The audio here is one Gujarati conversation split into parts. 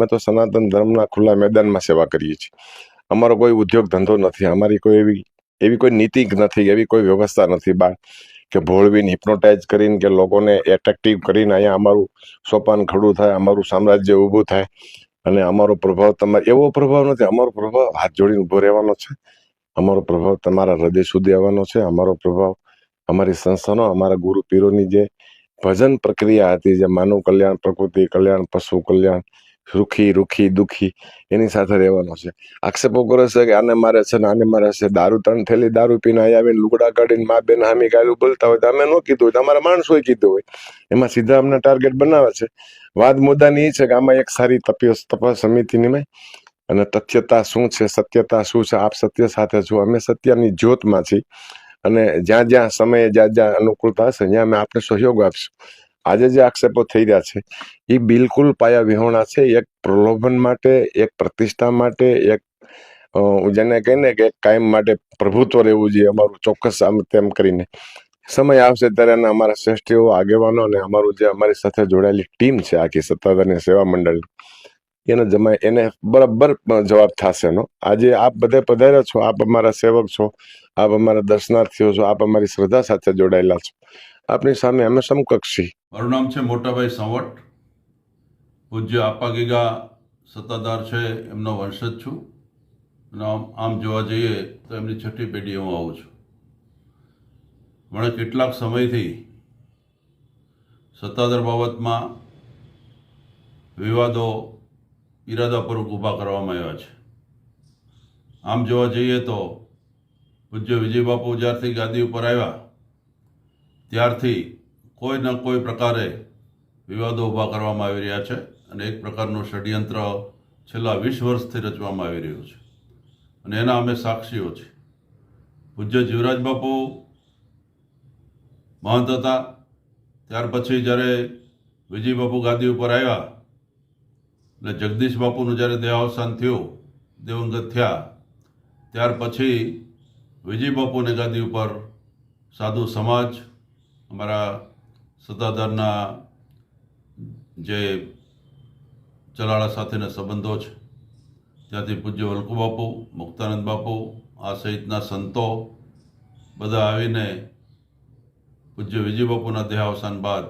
અમે તો સનાતન ધર્મના ખુલ્લા મેદાનમાં સેવા કરીએ છીએ. અમારો કોઈ ઉદ્યોગ ધંધો નથી, અમારી કોઈ એવી એવી કોઈ નીતિ નથી, એવી કોઈ વ્યવસ્થા નથી બહાર કે ભોળવીને હિપ્નોટાઇઝ કરીને કે લોકોને એટ્રેક્ટિવ કરીને અહીંયા અમારું સોપાન ખડું થાય, અમારું સામ્રાજ્ય ઊભું થાય અને અમારો પ્રભાવ તમારે એવો પ્રભાવ નથી, અમારો પ્રભાવ હાથ જોડીને ઊભો રહેવાનો છે. અમારો પ્રભાવ તમારા હૃદય સુધી આવવાનો છે, અમારો પ્રભાવ અમારી સંસ્થાનો, અમારા ગુરુ પીરોની જે ભજન પ્રક્રિયા હતી, જે માનવ કલ્યાણ, પ્રકૃતિ કલ્યાણ, પશુ કલ્યાણ સુખી રૂખી, દુખી, એની સાથે રહેવાનો છે. આક્ષેપો કરે છે કે આને મારે છે ને આને મારે છે દારૂ, ત્રણ થેલી દારૂ પીને અહીંયા આવીને લુગડા કાઢીને મા બેન હામી ગાયું બોલતા હોય તો અમે ન કીધું હોય તો અમારા માણસોએ કીધું હોય. એમાં સીધા અમને ટાર્ગેટ બનાવે છે. વાદ મુદ્દાની એ છે કે આમાં એક સારી તપસ, તપાસ સમિતિની અને તથ્યતા શું છે, સત્યતા શું છે, આપ સત્ય સાથે છો, અમે સત્યની જ્યોતમાં છીએ. અને જ્યાં જ્યાં સમયે જ્યાં જ્યાં અનુકૂળતા હશે, ત્યાં અમે આપને સહયોગ આપશું. આજે જે આક્ષેપો થઈ રહ્યા છે, એ બિલકુલ પાયા વિહોણા છે. એક પ્રલોભન માટે, એક પ્રતિષ્ઠા માટે, એક જેને કહીને કે કાયમ માટે પ્રભુત્વ રહેવું જોઈએ, અમારું ચોક્કસ આમ તેમ કરીને. સમય આવશે ત્યારે અને અમારા શ્રેષ્ઠીઓ, આગેવાનો અને અમારું જે અમારી સાથે જોડાયેલી ટીમ છે, આખી સત્તાધારની સેવા મંડળ, એને જમાય એને બરાબર જવાબ થશે એનો. આજે આપ બધે પધાર્યા છો, આપ અમારા સેવક છો, આપ અમારા દર્શનાર્થીઓ છો, આપ અમારી શ્રદ્ધા સાથે જોડાયેલા છો. આપની સામે અમે સમકક્ષ મારું નામ છે મોટાભાઈ સંવટ. પૂજ્ય આપા ગીગા સત્તાધાર છે, એમનો વંશજ છું. અને આમ આમ જોવા જઈએ તો એમની છઠ્ઠી પેઢી હું આવું છું. મને કેટલાક સમયથી સત્તાધાર બાબતમાં વિવાદો ઈરાદાપૂર્વક ઊભા કરવામાં આવ્યા છે. આમ જોવા જઈએ તો પૂજ્ય વિજય બાપુ જ્યારથી ગાદી ઉપર આવ્યા, ત્યારથી કોઈ ન કોઈ પ્રકારે વિવાદો ઊભા કરવામાં આવી રહ્યા છે અને એક પ્રકારનું ષડયંત્ર છેલ્લા વીસ વર્ષથી રચવામાં આવી રહ્યું છે. અને એના અમે સાક્ષીઓ છીએ. પૂજ્ય જીવરાજ બાપુ મહંત હતા. ત્યાર પછી જ્યારે વિજય બાપુ ગાદી ઉપર આવ્યા એટલે જગદીશ બાપુનું જ્યારે દેહાવસાન થયું, દેવંગત થયા, ત્યાર પછી વિજય બાપુને ગાદી ઉપર સાધુ સમાજ, અમારા સત્તાધારના જે ચલાળા સાથેના સંબંધો છે, ત્યાંથી પૂજ્ય વલ્કુ બાપુ, મુક્તાનંદ બાપુ, આ સહિતના સંતો બધા આવીને પૂજ્ય વિજય બાપુના દેહાવસાન બાદ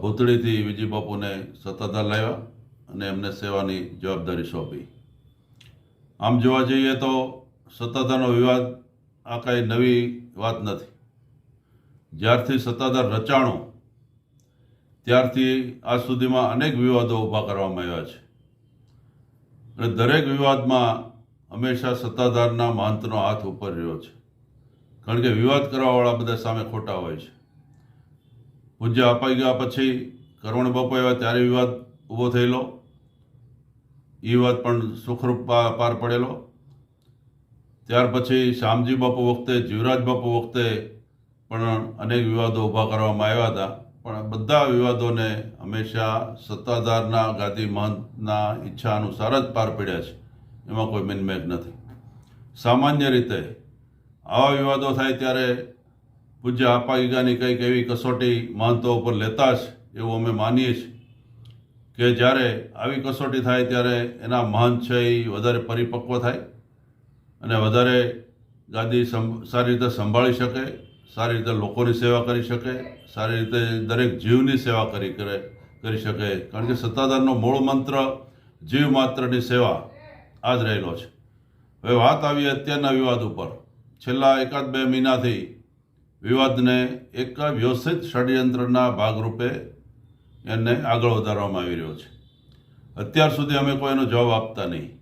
ભૂતળીથી વિજય બાપુને સત્તાધાર લાવ્યા અને એમને સેવાની જવાબદારી સોંપી. આમ જોવા જઈએ તો સત્તાધારનો વિવાદ આ કાંઈ નવી વાત નથી. જ્યારથી સત્તાધાર રચાણો, ત્યારથી આજ સુધીમાં અનેક વિવાદો ઊભા કરવામાં આવ્યા છે. અને દરેક વિવાદમાં હંમેશા સત્તાધારના મહંતનો હાથ ઉપર રહ્યો છે. કારણ કે વિવાદ કરવાવાળા બધા સામે ખોટા હોય છે. પૂજ્ય અપાઈ ગયા પછી કરવણ બાપુ આવ્યા ત્યારે વિવાદ ઊભો થયેલો. એ વિવાદ પણ સુખરૂપ પાર પડેલો. ત્યાર પછી શ્યામજી બાપુ વખતે, જીવરાજ બાપુ વખતે પણ અનેક વિવાદો ઊભા કરવામાં આવ્યા હતા. પણ બધા વિવાદોને હંમેશા સત્તાધારના ગાદી મહંતના ઈચ્છા અનુસાર જ પાર પડ્યા છે. એમાં કોઈ મિનમેક નથી. સામાન્ય રીતે આવા વિવાદો થાય ત્યારે પૂજ્ય આપા ગીગાની કંઈક એવી કસોટી મહંતો ઉપર લેતા જ એવું અમે માનીએ છીએ કે જ્યારે આવી કસોટી થાય ત્યારે એના મહંત છે એ વધારે પરિપક્વ થાય અને વધારે ગાદી સારી રીતે સંભાળી શકે સારી રીતે લોકોની સેવા કરી શકે, સારી રીતે દરેક જીવની સેવા કરી કરે, કરી શકે. કારણ કે સત્તાધારનો મૂળ મંત્ર જીવ માત્રની સેવા આ જ રહેલો છે. હવે વાત આવી અત્યારના વિવાદ ઉપર. છેલ્લા એકાદ બે મહિનાથી વિવાદને એક વ્યવસ્થિત ષડયંત્રના ભાગરૂપે એને આગળ વધારવામાં આવી રહ્યો છે. અત્યાર સુધી અમે કોઈ એનો જવાબ આપતા નહીં.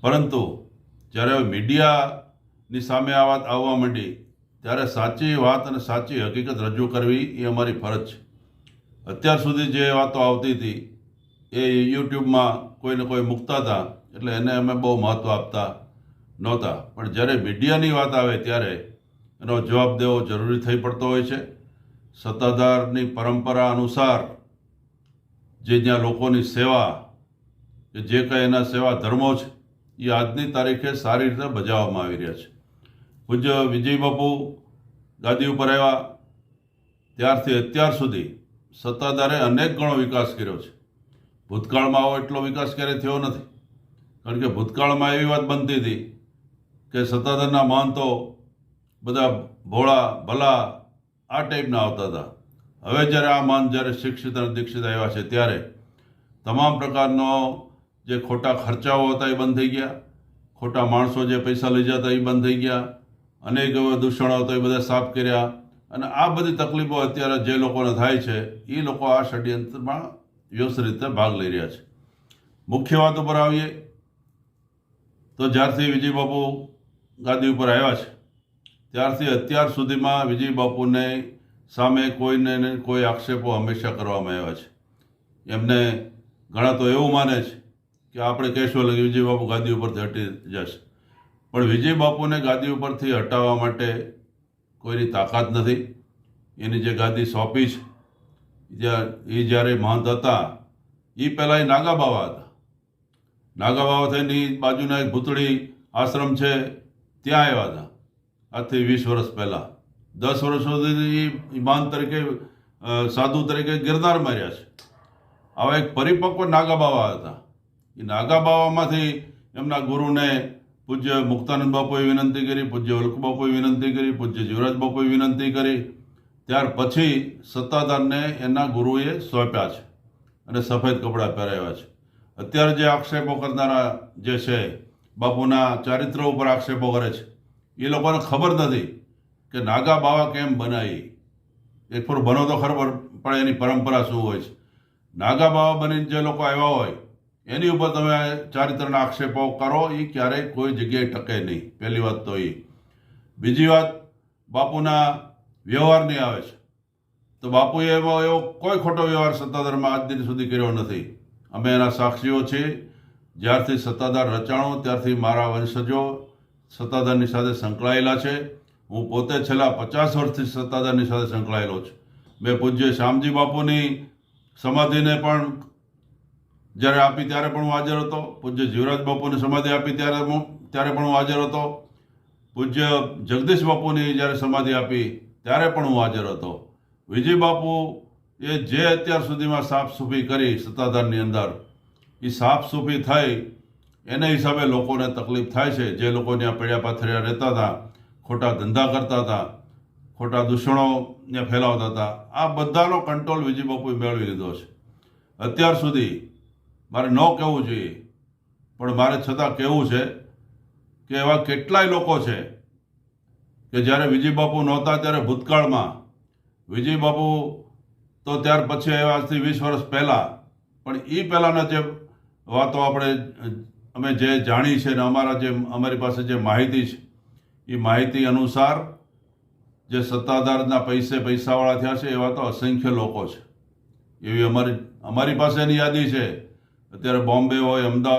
પરંતુ જ્યારે મીડિયાની સામે આ વાત આવવા માંડી ત્યારે સાચી વાત અને સાચી હકીકત રજૂ કરવી એ અમારી ફરજ છે. અત્યાર સુધી જે વાતો આવતી હતી, એ યુટ્યુબમાં કોઈને કોઈ મૂકતા હતા, એટલે એને અમે બહુ મહત્ત્વ આપતા નહોતા. પણ જ્યારે મીડિયાની વાત આવે ત્યારે એનો જવાબ દેવો જરૂરી થઈ પડતો હોય છે. સત્તાધારની પરંપરા અનુસાર જે જ્યાં લોકોની સેવા કે જે કંઈ એના સેવા ધર્મો છે, એ આજની તારીખે સારી રીતે બજાવવામાં આવી રહ્યા છે. પૂજ્ય વિજય બાપુ ગાદી ઉપર આવ્યા. ત્યારથી અત્યાર સુધી સત્તાધારે અનેક ગણો વિકાસ કર્યો છે. ભૂતકાળમાં આવો એટલો વિકાસ ક્યારેય થયો નથી. કારણ કે ભૂતકાળમાં એવી વાત બનતી હતી કે સત્તાધારના મહંતો બધા ભોળા, ભલા આ ટાઈપના આવતા હતા. હવે જ્યારે આ મહંત જ્યારે શિક્ષિત અને દીક્ષિત આવ્યા છે ત્યારે તમામ પ્રકારનો જે ખોટા ખર્ચાઓ હતા એ બંધ થઈ ગયા. ખોટા માણસો જે પૈસા લઈ જતા એ બંધ થઈ ગયા. અનેક દૂષણો તો એ બધા સાફ કર્યા અને આ બધી તકલીફો અત્યારે જે લોકોને થાય છે, એ લોકો આ ષડયંત્રમાં વ્યવસ્થિત રીતે ભાગ લઈ રહ્યા છે. મુખ્ય વાત ઉપર આવીએ, તો જ્યારથી વિજય બાપુ ગાદી ઉપર આવ્યા છે, ત્યારથી અત્યાર સુધીમાં વિજય બાપુને સામે કોઈને કોઈ આક્ષેપો હંમેશા કરવામાં આવ્યા છે. એમને ઘણા તો એવું માને છે કે આપણે કહેશું એટલે વિજય બાપુ ગાદી ઉપરથી હટી જશે. પણ વિજય બાપુને ગાદી ઉપરથી હટાવવા માટે કોઈની તાકાત નથી. એની જે ગાદી સોંપી છે, જ્યાં એ જ્યારે મહંત હતા, એ પહેલાં એ નાગા બાવા હતા. નાગા બાવા થઈની બાજુના એક ભૂતળી આશ્રમ છે, ત્યાં આવ્યા હતા. આજથી વીસ વર્ષ પહેલાં. દસ વર્ષ સુધી ઈ મહંત તરીકે સાધુ તરીકે ગિરનાર માર્યા છે. આવા એક પરિપક્વ નાગા બાવા હતા. એ નાગા બાવામાંથી એમના ગુરુને પૂજ્ય મુક્તાનંદ બાપુએ વિનંતી કરી, પૂજ્ય વલ્ક બાપુએ વિનંતી કરી, પૂજ્ય જીવરાજ બાપુએ વિનંતી કરી. ત્યાર પછી સત્તાધારને એના ગુરુએ સોંપ્યા છે અને સફેદ કપડાં પહેરાવ્યા છે. અત્યારે જે આક્ષેપો કરનારા જે છે, બાપુના ચારિત્ર ઉપર આક્ષેપો કરે છે, એ લોકોને ખબર નથી કે નાગા બાવા કેમ બનાવી એક ફોર બનો તો ખબર પડે એની પરંપરા શું હોય છે. નાગા બાવા બનીને જે લોકો આવ્યા હોય એની ઉપર તમે ચારિત્રના આક્ષેપો કરો એ ક્યારેય કોઈ જગ્યાએ ટકે નહીં. પહેલી વાત તો એ બીજી વાત, બાપુના વ્યવહારની આવે છે. તો બાપુએ એવો એવો કોઈ ખોટો વ્યવહાર સત્તાધારમાં આજ દિન સુધી કર્યો નથી. અમે એના સાક્ષીઓ છીએ. જ્યારથી સત્તાધાર રચાણો, ત્યારથી મારા વંશજો સત્તાધારની સાથે સંકળાયેલા છે. હું પોતે છેલ્લા પચાસ વર્ષથી સત્તાધારની સાથે સંકળાયેલો છું. મેં પૂજ્ય શ્યામજી બાપુની સમાધિને પણ જ્યારે આપી ત્યારે પણ હું હાજર હતો. પૂજ્ય જીવરાજ બાપુની સમાધિ આપી ત્યારે હું ત્યારે પણ હું હાજર હતો. પૂજ્ય જગદીશ બાપુની જ્યારે સમાધિ આપી ત્યારે પણ હું હાજર હતો. વિજય બાપુ એ જે અત્યાર સુધીમાં સાફ સૂફી કરી સત્તાધારની અંદર એ સાફ સૂફી થઈ. એના હિસાબે લોકોને તકલીફ થાય છે. જે લોકો ત્યાં પડ્યા પાથર્યા રહેતા હતા, ખોટા ધંધા કરતા હતા, ખોટા દૂષણોને ફેલાવતા હતા. આ બધાનો કંટ્રોલ વિજય બાપુએ મેળવી લીધો છે. અત્યાર સુધી મારે ન કહેવું જોઈએ. પણ મારે છતાં કહેવું છે કે એવા કેટલાય લોકો છે કે જ્યારે વિજય બાપુ નહોતા ત્યારે ભૂતકાળમાં વિજય બાપુ તો ત્યાર પછી આવ્યા આજથી વીસ વર્ષ પહેલાં. પણ એ પહેલાંના જે વાતો આપણે અમે જે જાણી છે ને અમારા જે અમારી પાસે જે માહિતી છે એ માહિતી અનુસાર જે સત્તાધારના પૈસે પૈસાવાળા થયા છે એવા તો અસંખ્ય લોકો છે. એવી અમારી અમારી પાસેની યાદી છે. અત્યારે બોમ્બે હોય અમદાવાદ